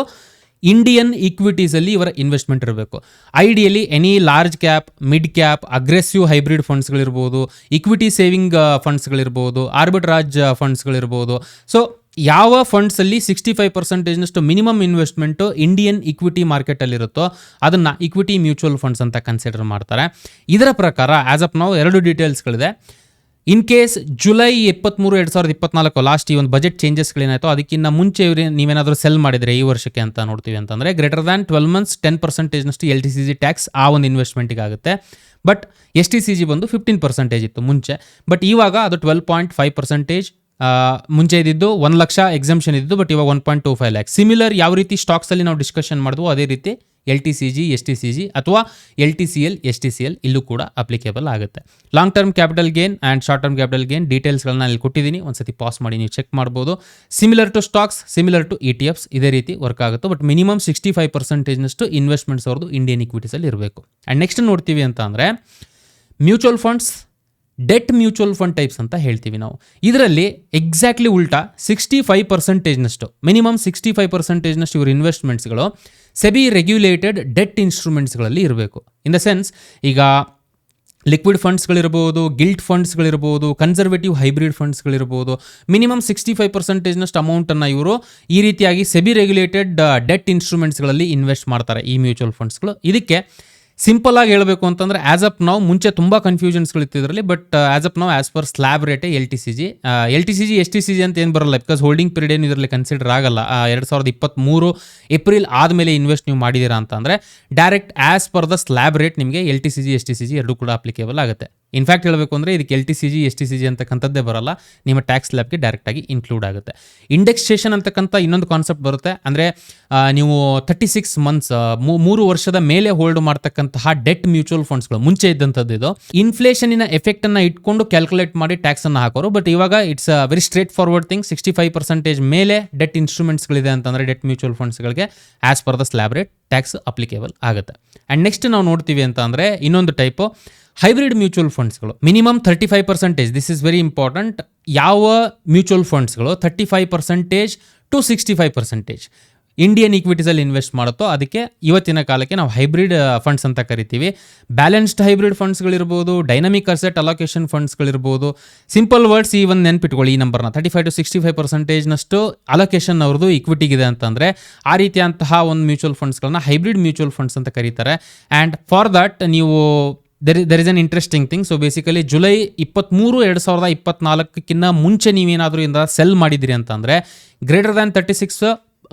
Indian ಇಕ್ವಿಟೀಸಲ್ಲಿ ಇವರ ಇನ್ವೆಸ್ಟ್ಮೆಂಟ್ ಇರಬೇಕು. Ideally any large cap mid cap aggressive hybrid ಫಂಡ್ಸ್ಗಳಿರ್ಬೋದು equity saving ಫಂಡ್ಸ್ಗಳಿರ್ಬೋದು ಆರ್ಬಿಟ್ರಾಜ್ ಫಂಡ್ಸ್ಗಳಿರ್ಬೋದು ಸೊ ಯಾವ ಫಂಡ್ಸಲ್ಲಿ ಸಿಕ್ಸ್ಟಿ ಫೈವ್ ಪರ್ಸೆಂಟೇಜ್ನಷ್ಟು ಮಿನಿಮಮ್ ಇನ್ವೆಸ್ಟ್ಮೆಂಟು ಇಂಡಿಯನ್ ಇಕ್ವಿಟಿ ಮಾರ್ಕೆಟಲ್ಲಿರುತ್ತೋ ಅದನ್ನು ಇಕ್ವಿಟಿ ಮ್ಯೂಚುವಲ್ ಫಂಡ್ಸ್ ಅಂತ ಕನ್ಸಿಡರ್ ಮಾಡ್ತಾರೆ. ಇದರ ಪ್ರಕಾರ ಆ್ಯಸ್ ಅಪ್ ನಾವು ಎರಡು ಡೀಟೇಲ್ಸ್ಗಳಿದೆ ಇನ್ ಕೇಸ್ ಜುಲೈ ಇಪ್ಪತ್ತ್ಮೂರು ಎರಡು ಸಾವಿರದ ಇಪ್ಪತ್ನಾಲ್ಕು ಲಾಸ್ಟ್ ಈ ಒಂದು ಬಜೆಟ್ ಚೇಂಜಸ್ಗಳೇನಾಯಿತು ಅದಕ್ಕಿಂತ ಮುಂಚೆ ನೀವೇನಾದರೂ ಸೆಲ್ ಮಾಡಿದರೆ ಈ ವರ್ಷಕ್ಕೆ ಅಂತ ನೋಡ್ತೀವಿ ಅಂತಂದರೆ greater than twelve months ten ಪರ್ಸೆಂಟೇಜ್ನಷ್ಟು L T C G tax ಆ ಒಂದು ಇನ್ವೆಸ್ಟ್ಮೆಂಟಿಗೆ ಆಗುತ್ತೆ but S T C G ಬಂದು ಫಿಫ್ಟೀನ್ ಪರ್ಸೆಂಟೇಜ್ ಇತ್ತು ಮುಂಚೆ. ಬಟ್ ಇವಾಗ ಅದು ಟ್ವೆಲ್ ಪಾಯಿಂಟ್ ಫೈವ್ ಪರ್ಸೆಂಟೇಜ್ ಮುಂಚೆ ಇದ್ದಿದ್ದು ಒಂದು ಲಕ್ಷ ಎಕ್ಸಾಮ್ಷನ್ ಇದ್ದಿದ್ದು ಬಟ್ ಇವಾಗ one point two five lakh similar ಯಾವ ರೀತಿ ಸ್ಟಾಕ್ಸಲ್ಲಿ ನಾವು ಡಿಸ್ಕಷನ್ ಮಾಡಿದ್ವು, ಅದೇ ರೀತಿ L T C G, S T C G ಅಥವಾ L T C L, S T C L ಇಲ್ಲೂ ಕೂಡ ಅಪ್ಲಿಕೇಬಲ್ ಆಗುತ್ತೆ. Long term capital gain and short term capital gain ಡೀಟೇಲ್ಸ್ಗಳನ್ನ ಇಲ್ಲಿ ಕೊಟ್ಟಿದ್ದೀನಿ. ಒಂದ್ಸತಿ ಪಾಸ್ ಮಾಡಿ ನೀವು ಚೆಕ್ ಮಾಡ್ಬೋದು. Similar to stocks similar to E T Fs ಇದೇ ರೀತಿ ವರ್ಕ್ ಆಗುತ್ತೆ. ಬಟ್ ಮಿನಿಮಮ್ ಸಿಕ್ಸ್ಟಿ ಫೈವ್ ಪರ್ಸೆಂಟೇಜ್ನಷ್ಟು ಇನ್ವೆಸ್ಟ್ಮೆಂಟ್ಸ್ ಅವ್ರದ್ದು ಇಂಡಿಯನ್ ಇಕ್ವಿಟೀಸಲ್ಲಿ ಇರಬೇಕು. ಆ್ಯಂಡ್ ನೆಕ್ಸ್ಟ್ ನೋಡ್ತೀವಿ ಅಂತ ಅಂದರೆ mutual funds debt mutual fund types ಅಂತ ಹೇಳ್ತೀವಿ ನಾವು. ಇದರಲ್ಲಿ ಎಕ್ಸಾಕ್ಟ್ಲಿ ಉಲ್ಟಾ ಸಿಕ್ಸ್ಟಿ ಫೈವ್ ಪರ್ಸೆಂಟೇಜ್ನಷ್ಟು, ಮಿನಿಮಮ್ ಸಿಕ್ಸ್ಟಿ ಫೈವ್ ಪರ್ಸೆಂಟೇಜ್ನಷ್ಟು ಇವರು ಇನ್ವೆಸ್ಟ್ಮೆಂಟ್ಸ್ಗಳು ಸೆಬಿ ರೆಗ್ಯುಲೇಟೆಡ್ ಡೆಟ್ ಇನ್ಸ್ಟ್ರೂಮೆಂಟ್ಸ್ಗಳಲ್ಲಿ ಇರಬೇಕು. ಇನ್ ದ ಸೆನ್ಸ್ ಈಗ ಲಿಕ್ವಿಡ್ ಫಂಡ್ಸ್ಗಳಿರ್ಬೋದು, ಗಿಲ್ಟ್ ಫಂಡ್ಸ್ಗಳಿರ್ಬೋದು, ಕನ್ಸರ್ವೇಟಿವ್ ಹೈಬ್ರಿಡ್ ಫಂಡ್ಸ್ಗಳಿರ್ಬೋದು, ಮಿನಿಮಮ್ ಸಿಕ್ಸ್ಟಿ ಫೈವ್ ಪರ್ಸೆಂಟೇಜ್ನಷ್ಟು ಅಮೌಂಟನ್ನು ಇವರು ಈ ರೀತಿಯಾಗಿ ಸೆಬಿ ರೆಗ್ಯುಲೇಟೆಡ್ ಡೆಟ್ ಇನ್ಸ್ಟ್ರೂಮೆಂಟ್ಸ್ಗಳಲ್ಲಿ ಇನ್ವೆಸ್ಟ್ ಮಾಡ್ತಾರೆ ಈ ಮ್ಯೂಚುವಲ್ ಫಂಡ್ಸ್ಗಳು. ಇದಕ್ಕೆ ಸಿಂಪಲ್ ಆಗಿ ಹೇಳಬೇಕು ಅಂತಂದ್ರೆ ಆಸ್ ಅಪ್ ನಾವು ಮುಂಚೆ ತುಂಬ ಕನ್ಫ್ಯೂಷನ್ಸ್ಗಳಿತ್ತು ಇದರಲ್ಲಿ ಬಟ್ ಆಸ್ ಅಪ್ ನಾವು as per slab ರೇಟೇ L T C G L T C G S T C G ಅಂತ ಏನು ಬರಲ್ಲ ಬಿಕಾಸ್ ಹೋಲ್ಡಿಂಗ್ ಪೀರಿಯಡ್ ಏನು ಇದರಲ್ಲಿ ಕನ್ಸಿಡರ್ ಆಗಲ್ಲ. ಎರಡು ಸಾವಿರದ ಇಪ್ಪತ್ತ್ಮೂರು ಏಪ್ರಿಲ್ ಆದಮೇಲೆ ಇನ್ವೆಸ್ಟ್ ನೀವು ಮಾಡಿದ್ದೀರಾ ಅಂತಂದರೆ direct as per the slab rate ನಿಮಗೆ L T C G S T C G ಎರಡೂ ಕೂಡ ಅಪ್ಲಿಕೇಬಲ್ ಆಗುತ್ತೆ. ಇನ್ಫ್ಯಾಕ್ಟ್ ಹೇಳಬೇಕು ಅಂದರೆ ಇದಕ್ಕೆ L T C G S T C G ಅಂತಕ್ಕಂಥದ್ದೇ ಬರಲ್ಲ. ನಿಮ್ಮ ಟ್ಯಾಕ್ಸ್ ಲ್ಯಾಬ್ಗೆ ಡೈರೆಕ್ಟಾಗಿ ಇನ್ಕ್ಲೂಡ್ ಆಗುತ್ತೆ. ಇಂಡೆಕ್ಸೇಷನ್ ಅಂತಕ್ಕಂಥ ಇನ್ನೊಂದು ಕಾನ್ಸೆಪ್ಟ್ ಬರುತ್ತೆ. ಅಂದರೆ ನೀವು ತರ್ಟಿ ಸಿಕ್ಸ್ ಮಂತ್ಸ್ ಮೂರು ವರ್ಷದ ಮೇಲೆ ಹೋಲ್ಡ್ ಮಾಡ್ತಕ್ಕಂತಹ ಡೆಟ್ ಮ್ಯೂಚುವಲ್ ಫಂಡ್ಸ್ಗಳು ಮುಂಚೆ ಇದ್ದಂಥದ್ದು ಇದು. ಇನ್ಫ್ಲೇಷನಿನ ಎಫೆಕ್ಟನ್ನು ಇಟ್ಕೊಂಡು ಕ್ಯಾಲ್ಕುಲೇಟ್ ಮಾಡಿ ಟ್ಯಾಕ್ಸನ್ನು ಹಾಕೋರು. ಬಟ್ ಇವಾಗ it's a very straightforward thing sixty five percentage ಮೇಲೆ ಡೆಟ್ ಇನ್ಸ್ಟ್ರೂಮೆಂಟ್ಸ್ಗಳಿದೆ ಅಂತಂದರೆ debt mutual ಫಂಡ್ಸ್ಗಳಿಗೆ as per the slab rate tax applicable ಆಗುತ್ತೆ. ಆ್ಯಂಡ್ ನೆಕ್ಸ್ಟ್ ನಾವು ನೋಡ್ತೀವಿ ಅಂತ ಅಂದರೆ ಇನ್ನೊಂದು type hybrid mutual ಫಂಡ್ಸ್ಗಳು, minimum thirty five percentage this is very important ಯಾವ mutual ಫಂಡ್ಸ್ಗಳು thirty five percentage to sixty five percentage Indian ಇಕ್ವಿಟೀಸಲ್ಲಿ invest ಮಾಡುತ್ತೋ ಅದಕ್ಕೆ ಇವತ್ತಿನ ಕಾಲಕ್ಕೆ ನಾವು ಹೈಬ್ರಿಡ್ ಫಂಡ್ಸ್ ಅಂತ ಕರಿತೀವಿ. ಬ್ಯಾಲೆನ್ಸ್ಡ್ ಹೈಬ್ರಿಡ್ ಫಂಡ್ಸ್ಗಳಿರ್ಬೋದು ಡೈನಮಿಕ್ ಅಸೆಟ್ ಅಲೋಕೇಶನ್ ಫಂಡ್ಸ್ಗಳಿರ್ಬೋದು ಸಿಂಪಲ್ ವರ್ಡ್ಸ್ ಈ ಒಂದು ನೆನ್ಪಿಟ್ಕೊಳ್ಳಿ ಈ ನಂಬರ್ನ thirty five to sixty five ಪರ್ಸೆಂಟೇಜ್ನಷ್ಟು allocation ಅವ್ರದ್ದು ಇಕ್ವಿಟಿಗಿದೆ ಅಂತಂದರೆ ಆ ರೀತಿಯಂತಹ ಒಂದು ಮ್ಯೂಚುವಲ್ ಫಂಡ್ಸ್ಗಳನ್ನ ಹೈಬ್ರಿಡ್ ಮ್ಯೂಚುವಲ್ ಫಂಡ್ಸ್ ಅಂತ ಕರೀತಾರೆ. ಆ್ಯಂಡ್ ಫಾರ್ ದಟ್ ನೀವು there there is an interesting thing so basically July ಇಪ್ಪತ್ತ್ಮೂರು ಎರಡು ಸಾವಿರದ ಇಪ್ಪತ್ನಾಲ್ಕಕ್ಕಿಂತ ಮುಂಚೆ ನೀವೇನಾದರೂ ಇಂದ ಸೆಲ್ ಮಾಡಿದಿರಿ ಅಂತಂದರೆ greater than thirty six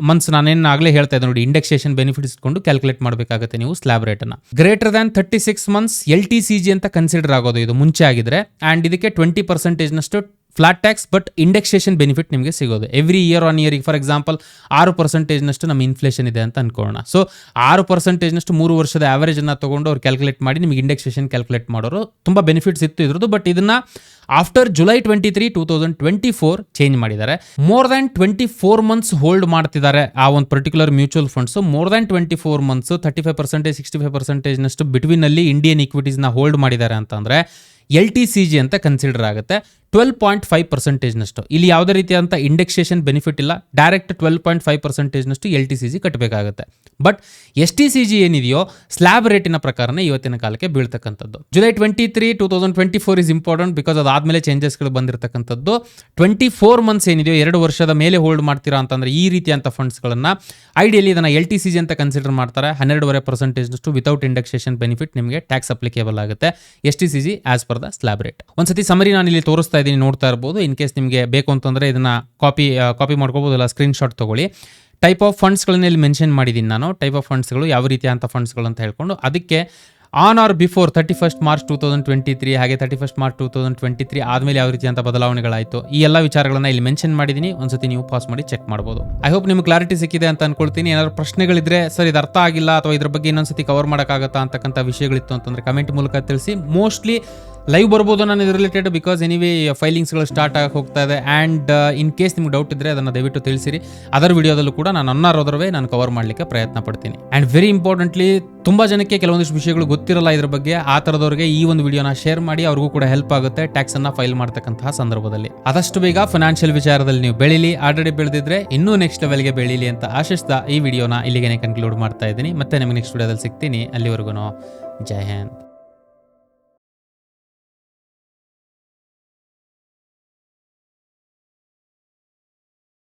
months ನಾನೇನು ಆಗಲೇ ಹೇಳ್ತಾ ಇದ್ದೆ ನೋಡಿ ಇಂಡೆಕ್ಸೇಷನ್ ಬೆನಿಫಿಟ್ಸ್ ಇಟ್ಕೊಂಡು ಕ್ಯಾಲ್ಕುಲೇಟ್ ಮಾಡಬೇಕಾಗುತ್ತೆ ನೀವು slab ರೇಟನ್ನು greater than thirty six months L T C G ಅಂತ ಕನ್ಸಿಡರ್ ಆಗೋದು ಇದು ಮುಂಚೆ ಆಗಿದ್ರೆ ಆ್ಯಂಡ್ ಇದಕ್ಕೆ twenty ಪರ್ಸೆಂಟೇಜ್ನಷ್ಟು flat tax but indexation benefit ನಿಮಗೆ ಸಿಗೋದು. ಎವ್ರಿ ಇಯರ್ ಆನ್ ಇಯರಿಗೆ ಫಾರ್ ಎಕ್ಸಾಂಪಲ್ ಆರು ಪರ್ಸೆಂಟೇಜ್ನಷ್ಟು ನಮ್ಮ ಇನ್ಫ್ಲೇಷನ್ ಇದೆ ಅಂತ ಅನ್ಕೊಳ್ಳೋಣ. ಸೊ ಆರು ಪರ್ಸೆಂಟೇಜ್ನಷ್ಟು ಮೂರು ವರ್ಷದ ಆವರೇಜನ್ನು ತೊಗೊಂಡು ಅವ್ರು ಕ್ಯಾಲ್ಕುಲೇಟ್ ಮಾಡಿ ನಿಮಗೆ ಇಂಡೆಕ್ಸೇಷನ್ ಕ್ಯಾಲ್ಕುಲೇಟ್ ಮಾಡೋರು. ತುಂಬ ಬೆನಿಫಿಟ್ಸ್ ಇತ್ತು ಇದ್ರದ್ದು ಬಟ್ ಇದನ್ನು after July twenty three two thousand twenty four change ಮಾಡಿದ್ದಾರೆ. More than twenty four months hold ಮಾಡ್ತಿದ್ದಾರೆ ಆ ಒಂದು particular mutual funds more than twenty four months thirty five percentage sixty five ಪರ್ಸೆಂಟೇಜ್ನಷ್ಟು ಬಿಟ್ವೀನಲ್ಲಿ ಇಂಡಿಯನ್ ಇಕ್ವಿಟೀಸ್ನ hold ಮಾಡಿದ್ದಾರೆ ಅಂತಂದರೆ L T C G ಅಂತ consider ಆಗುತ್ತೆ. ಟ್ವೆಲ್ ಪಾಯಿಂಟ್ ಫೈವ್ ಪರ್ಸೆಂಟೇಜ್ನಷ್ಟು ಇಲ್ಲಿ ಯಾವುದೇ ರೀತಿಯಾದಂಥ ಇಂಡೆಕ್ಸೇಷನ್ ಬೆನಿಫಿಟ್ ಇಲ್ಲ. ಡೈರೆಕ್ಟ್ ಟ್ವೆಲ್ ಪಾಯಿಂಟ್ ಫೈವ್ ಪರ್ಸೆಂಟೇಜ್ನಷ್ಟು ಎಲ್ ಟಿ ಸಿ ಜಿ ಕಟ್ಟಬೇಕಾಗುತ್ತೆ. But S T C G ಏನಿದೆಯೋ ಸ್ಲ್ಯಾಬ್ ರೇಟಿನ ಪ್ರಕಾರನೇ ಇವತ್ತಿನ ಕಾಲಕ್ಕೆ ಬೀಳ್ತಕ್ಕಂಥದ್ದು. July twenty three two thousand twenty four is important because ಅದಾದಮೇಲೆ ಚೇಂಜಸ್ಗಳು ಬಂದಿರತಕ್ಕಂಥದ್ದು. ಟ್ವೆಂಟಿ ಫೋರ್ ಮಂತ್ಸ್ ಏನಿದೆಯೋ, ಎರಡು ವರ್ಷದ ಮೇಲೆ ಹೋಲ್ಡ್ ಮಾಡ್ತೀರಾ ಅಂತಂದರೆ ಈ ರೀತಿಯಂಥ ಫಂಡ್ಸ್ಗಳನ್ನು ಐಡಿಯಲಿ ಇದನ್ನು ಎಲ್ ಟಿ ಸಿ ಜಿ ಅಂತ ಕನ್ಸಿಡರ್ ಮಾಡ್ತಾರೆ. ಹನ್ನೆರಡುವರೆ ಪರ್ಸೆಂಟೇಜ್ನಷ್ಟು ವಿತೌಟ್ ಇಂಡೆಕ್ಸೇಷನ್ ಬೆನಿಫಿಟ್ ನಿಮಗೆ ಟ್ಯಾಕ್ಸ್ ಅಪ್ಲಿಕೇಬಲ್ ಆಗುತ್ತೆ. S T C G as per the slab rate ಒಂದ್ಸತಿ ಸಮರಿ ನಾನು ಇಲ್ಲಿ ತೋರಿಸ್ತಾ ಇದ್ದೀನಿ ನೋಡ್ತಾ ಇರ್ಬೋದು. ಇನ್ ಕೇಸ್ ನಿಮಗೆ ಬೇಕು ಅಂತಂದರೆ ಇದನ್ನು ಕಾಪಿ ಕಾಪಿ ಮಾಡ್ಕೋಬೋದು, ಇಲ್ಲ ಸ್ಕ್ರೀನ್ಶಾಟ್ ತೊಗೊಳ್ಳಿ. ಟೈಪ್ ಆಫ್ ಫಂಡ್ಸ್ಗಳನ್ನ ಇಲ್ಲಿ ಮೆನ್ಷನ್ ಮಾಡಿದ್ದೀನಿ ನಾನು. ಟೈಪ್ ಆಫ್ ಫಂಡ್ಸ್ಗಳು ಯಾವ ರೀತಿಯಾದಂಥ ಫಂಡ್ಸ್ಗಳು ಅಂತ ಹೇಳ್ಕೊಂಡು, ಅದಕ್ಕೆ on or before thirty first March two thousand twenty three ಹಾಗೆ thirty first March two thousand twenty three ಆದಮೇಲೆ ಯಾವ ರೀತಿಯಂಥ ಬದಲಾವಣೆಗಳಾಯಿತು, ಈ ಎಲ್ಲ ವಿಚಾರಗಳನ್ನು ಇಲ್ಲಿ ಮೆನ್ಷನ್ ಮಾಡಿದ್ದೀನಿ ಒಂದ್ಸತಿ ನೀವು ಪಾಸ್ ಮಾಡಿ ಚೆಕ್ ಮಾಡ್ಬೋದು. ಐ ಹೋಪ್ ನಿಮ್ಗೆ ಕ್ಲಾರಿಟಿ ಸಿಕ್ಕಿದೆ ಅಂತ ಅನ್ಕೊಳ್ತೀನಿ. ಏನಾದ್ರು ಪ್ರಶ್ನೆಗಳಿದ್ರೆ ಸರ್ ಇದು ಅರ್ಥ ಆಗಿಲ್ಲ ಅಥವಾ ಇದ್ರ ಬಗ್ಗೆ ಇನ್ನೊಂದ್ಸತಿ ಕವರ್ ಮಾಡೋಕ್ಕಾಗತ್ತಾ ಅಂತಕ್ಕಂಥ ವಿಷಯಗಳಿತ್ತು ಅಂತಂದ್ರೆ ಕಮೆಂಟ್ ಮೂಲಕ ತಿಳಿಸಿ. ಮೋಸ್ಟ್ಲಿ ಲೈವ್ ಬರ್ಬೋದು ನಾನು ಇದ್ರ ರಿಲೇಟೆಡ್ ಬಿಕಾಸ್ ಎನಿವೇ ಫೈಲಿಂಗ್ಸ್ಗಳು ಸ್ಟಾರ್ಟ್ ಆಗಿ ಹೋಗ್ತಾ ಇದೆ. ಆ್ಯಂಡ್ ಇನ್ ಕೇಸ್ ನಿಮ್ಗೆ ಡೌಟ್ ಇದ್ದರೆ ಅದನ್ನು ದಯವಿಟ್ಟು ತಿಳಿಸಿರಿ. ಅದರ ವಿಡಿಯೋದಲ್ಲೂ ಕೂಡ ನಾನು ಅನ್ನಾರೋದ್ರವೇ ನಾನು ಕವರ್ ಮಾಡಲಿಕ್ಕೆ ಪ್ರಯತ್ನ ಪಡ್ತೀನಿ. ಆ್ಯಂಡ್ ವೆರಿ ಇಂಪಾರ್ಟೆಂಟ್ಲಿ ತುಂಬ ಜನಕ್ಕೆ ಕೆಲವೊಂದಿಷ್ಟು ವಿಷಯಗಳು ಗೊತ್ತಿರಲ್ಲ ಇದ್ರ ಬಗ್ಗೆ. ಆ ಥರದವ್ರಿಗೆ ಈ ಒಂದು ವಿಡಿಯೋನ ಶೇರ್ ಮಾಡಿ ಅವ್ರಿಗೂ ಕೂಡ ಹೆಲ್ಪ್ ಆಗುತ್ತೆ ಟ್ಯಾಕ್ಸನ್ನು ಫೈಲ್ ಮಾಡ್ತಕ್ಕಂತಹ ಸಂದರ್ಭದಲ್ಲಿ. ಆದಷ್ಟು ಬೇಗ ಫೈನಾನ್ಷಿಯಲ್ ವಿಚಾರದಲ್ಲಿ ನೀವು ಬೆಳೀಲಿ ಆಲ್ರೆಡಿ ಬೆಳೆದಿದ್ರೆ ಇನ್ನೂ ನೆಕ್ಸ್ಟ್ ಲೆವೆಲ್ಗೆ ಬೆಳೀಲಿ ಅಂತ ಆಶಿಸ್ತಾ ಈ ವಿಡಿಯೋನ ಇಲ್ಲಿಗೆ ಕನ್ಕ್ಲೂಡ್ ಮಾಡ್ತಾ ಇದ್ದೀನಿ. ಮತ್ತೆ ನಿಮಗೆ ನೆಕ್ಸ್ಟ್ ವಿಡಿಯೋದಲ್ಲಿ ಸಿಗ್ತೀನಿ. ಅಲ್ಲಿವರೆಗೂ ಜೈ ಹಿಂದ್.